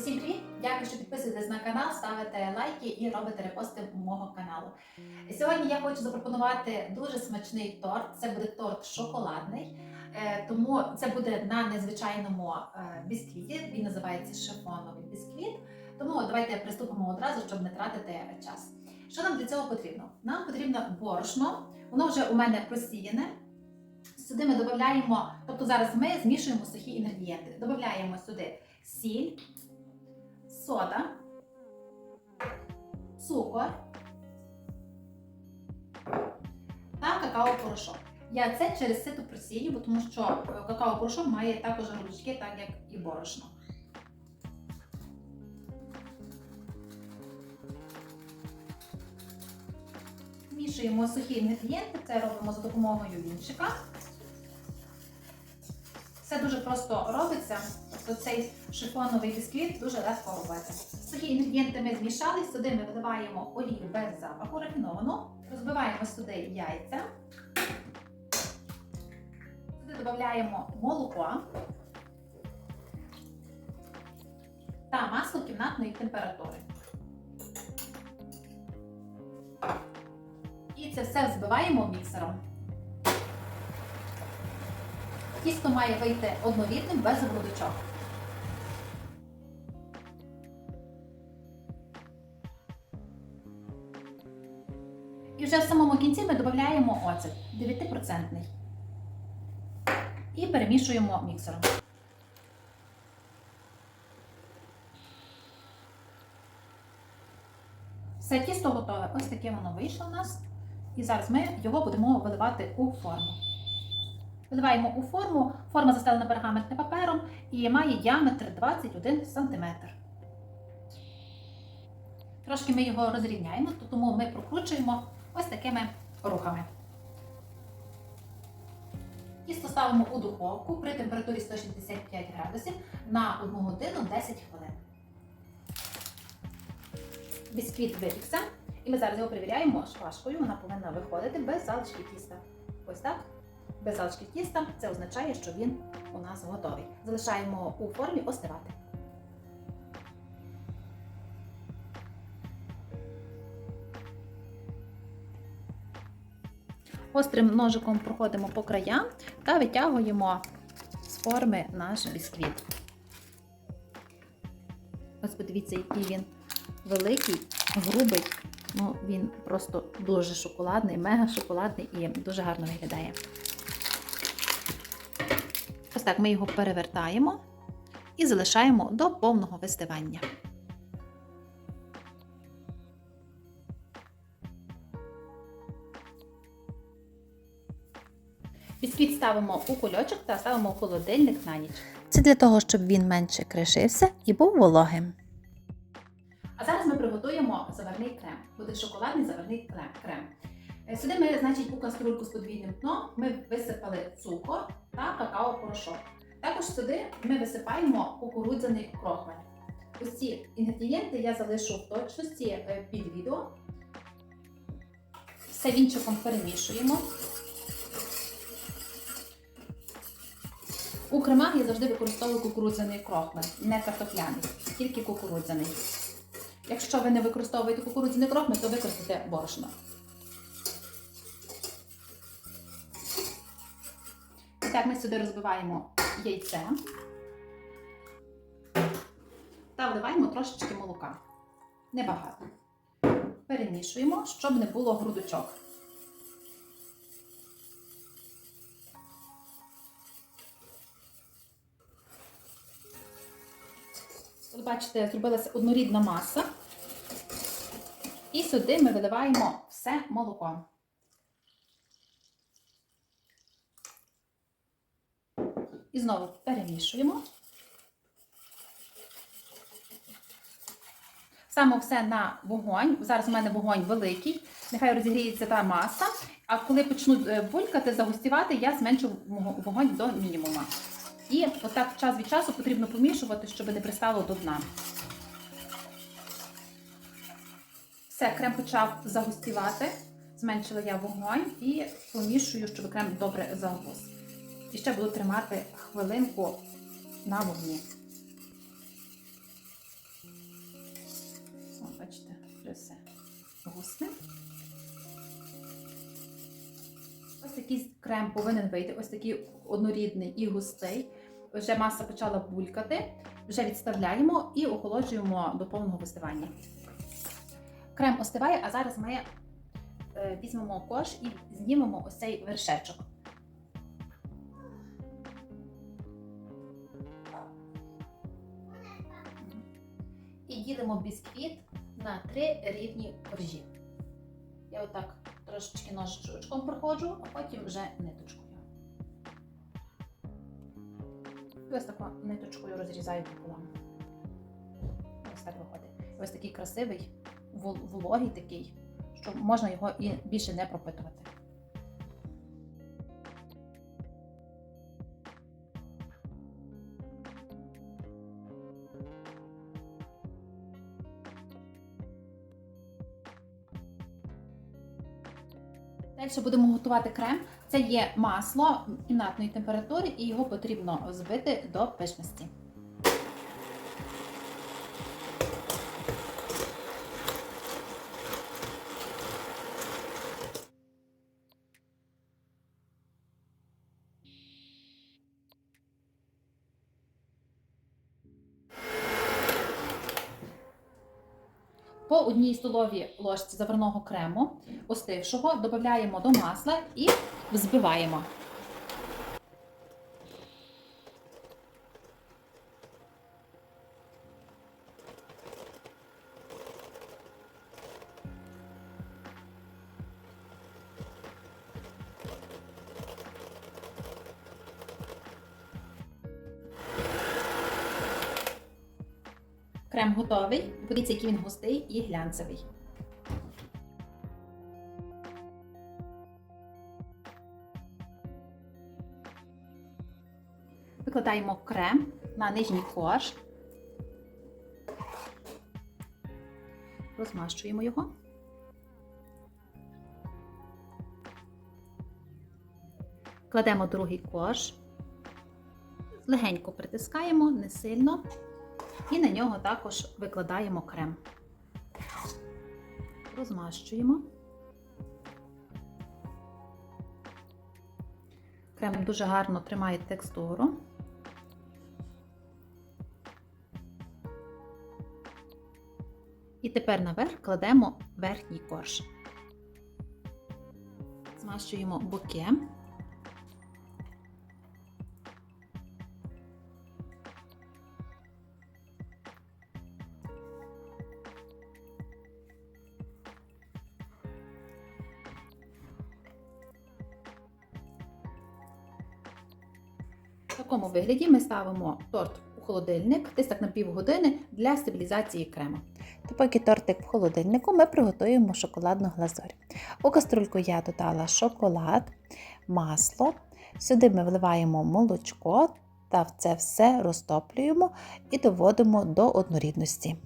Усім привіт! Дякую, що підписуєтесь на канал, ставите лайки і робите репости мого каналу. Сьогодні я хочу запропонувати дуже смачний торт. Це буде торт шоколадний, Е, тому це буде на незвичайному е, бісквіті. Він називається шифоновий бісквіт. Тому давайте приступимо одразу, щоб не тратити час. Що нам для цього потрібно? Нам потрібно борошно, воно вже у мене просіяне. Сюди ми додаємо, тобто зараз ми змішуємо сухі інгредієнти. Додаємо сюди сіль, сода, цукор та какао-порошок. Я це через сито просію, тому що е, какао-порошок має також грудочки, так як і борошно. Мішуємо сухі інгредієнти, це робимо за допомогою вінчика. Все дуже просто робиться. Тобто цей шифоновий бісквіт дуже легко робити. Сухі інгредієнти ми змішали, сюди ми виливаємо олію без запаху рафіновану, розбиваємо сюди яйця, сюди додаємо молоко та масло кімнатної температури. І це все збиваємо міксером. Тісто має вийти одновідним без грудочок. І вже в самому кінці ми додаємо оцет 9%. І перемішуємо міксером. Все тісто готове. Ось таке воно вийшло у нас. І зараз ми його будемо виливати у форму. Виливаємо у форму, форма застелена пергаментним папером і має діаметр 21 см. Трошки ми його розрівняємо, тому ми прокручуємо ось такими рухами. Тісто ставимо у духовку при температурі 165 градусів на 1 годину 10 хвилин. Бісквіт випікся, і ми зараз його перевіряємо шпажкою. Вона повинна виходити без залишки тіста. Ось так без залишки тіста, це означає, що він у нас готовий. Залишаємо у формі остивати. Острим ножиком проходимо по краям та витягуємо з форми наш бісквіт. Ось подивіться, який він великий, грубий. Ну, він просто дуже шоколадний, мега шоколадний і дуже гарно виглядає. Ось так ми його перевертаємо і залишаємо до повного вистивання. Бісквіт ставимо у кульочок та ставимо в холодильник на ніч. Це для того, щоб він менше кришився і був вологим. А зараз ми приготуємо заварний крем. Буде шоколадний заварний крем- крем. Е, Сюди ми, значить, у каструльку з подвійним дном ми висипали цукор та какао-порошок. Також сюди ми висипаємо кукурудзяний крохмаль. Ці інгредієнти я залишу в точності е, під відео. Все вінчиком перемішуємо. У кремах я завжди використовую кукурудзяний крохмаль, не картопляний, тільки кукурудзяний. Якщо ви не використовуєте кукурудзяний крохмаль, то використайте борошно. Так ми сюди розбиваємо яйце та вливаємо трошечки молока. Небагато. Перемішуємо, щоб не було грудочок. Тут, бачите, зробилася однорідна маса. І сюди ми виливаємо все молоко. І знову перемішуємо. Ставимо все на вогонь. Зараз у мене вогонь великий. Нехай розігріється та маса. А коли почнуть е, булькати, загустівати, я зменшу вогонь до мінімума. І отак час від часу потрібно помішувати, щоб не пристало до дна. Все, крем почав загустівати. Зменшила я вогонь і помішую, щоб крем добре загус. І ще буду тримати хвилинку на вогні. О, бачите, вже все густе. Ось такий крем повинен вийти, ось такий однорідний і густий. Вже маса почала булькати, вже відставляємо і охолоджуємо до повного вистивання. Крем остиває, а зараз ми е, візьмемо кош і знімемо ось цей вершечок. Ділимо бісквіт на три рівні коржі. Я отак трошечки ножичком проходжу, а потім вже ниточкою. І ось таку ниточкою розрізаю пополам. Ось так виходить. Ось такий красивий, вологий такий, що можна його і більше не пропитувати. Далі будемо готувати крем. Це є масло кімнатної температури, і його потрібно збити до пишності. По одній столовій ложці заварного крему, остившого, додаємо до масла і взбиваємо. Крем готовий. Подивіться, який він густий і глянцевий. Викладаємо крем на нижній корж. Розмащуємо його. Кладемо другий корж. Легенько притискаємо, не сильно. І на нього також викладаємо крем. Розмащуємо. Крем дуже гарно тримає текстуру. І тепер наверх кладемо верхній корж. Змащуємо боки. Такому вигляді ми ставимо торт у холодильник десь так на півгодини для стабілізації крему. То поки тортик в холодильнику, ми приготуємо шоколадну глазурь. У каструльку я додала шоколад, масло. Сюди ми вливаємо молочко та це все розтоплюємо і доводимо до однорідності.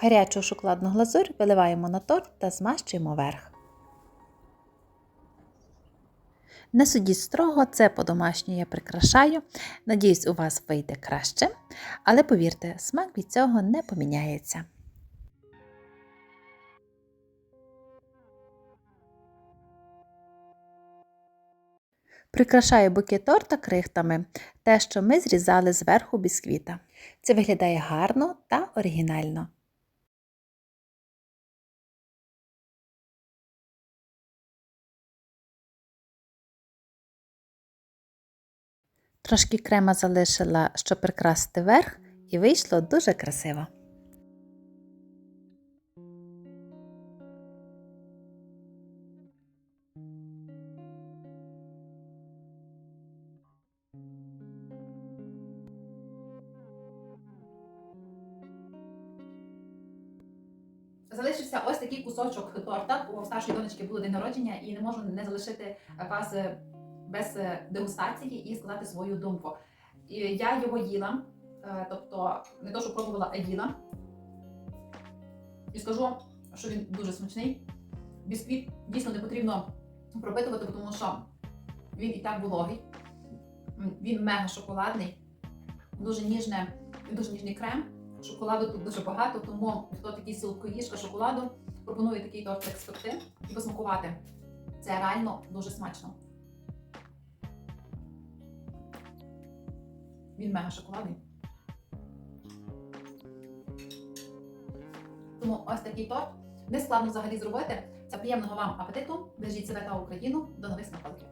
Гарячу шоколадну глазурь виливаємо на торт та змащуємо верх. Не судіть строго, це по-домашньому я прикрашаю. Надіюсь, у вас вийде краще, але повірте, смак від цього не поміняється. Прикрашаю букет торта крихтами, те, що ми зрізали зверху бісквіта. Це виглядає гарно та оригінально. Трошки крема залишила, щоб прикрасити верх, і вийшло дуже красиво. Залишився ось такий кусочок торта. У старшої донечки було день народження, і не можу не залишити вас е, без е, дегустації і сказати свою думку. Я його їла, е, тобто не то, що пробувала, а їла. І скажу, що він дуже смачний. Бісквіт дійсно не потрібно пропитувати, тому що він і так вологий. Він мега шоколадний, дуже ніжне дуже ніжний крем. Шоколаду тут дуже багато, тому хто такий солодкоїжка шоколаду, пропоную такий тортик спекти і посмакувати. Це реально дуже смачно. Він мега шоколадний. Тому ось такий торт. Не складно взагалі зробити. Це приємного вам апетиту. Бережіть себе та Україну. До нових смаколиків.